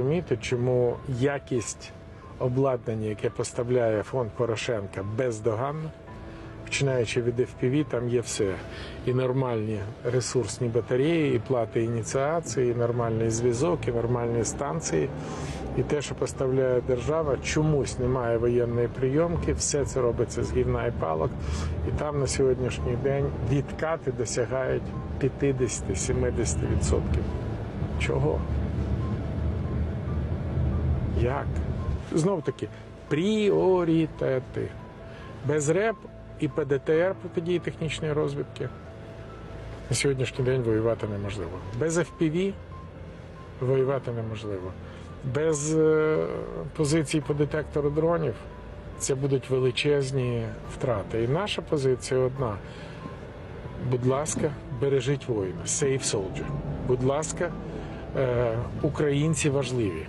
розуміти, чому якість обладнання, яке поставляє фонд Порошенка, бездоганна. Починаючи від FPV, там є все. І нормальні ресурсні батареї, і плати ініціації, і нормальний зв'язок, і нормальні станції. І те, що поставляє держава, чомусь немає воєнної прийомки, все це робиться з гівна і палок. І там на сьогоднішній день відкати досягають 50-70%. Чого? Як? Знов таки, пріоритети. Без РЕП і ПДТР протидії технічної розвідки на сьогоднішній день воювати неможливо. Без FPV воювати неможливо. Без е, позицій по детектору дронів це будуть величезні втрати. І наша позиція одна. Будь ласка, бережіть воїна, save soldier. Будь ласка, е, українці важливі.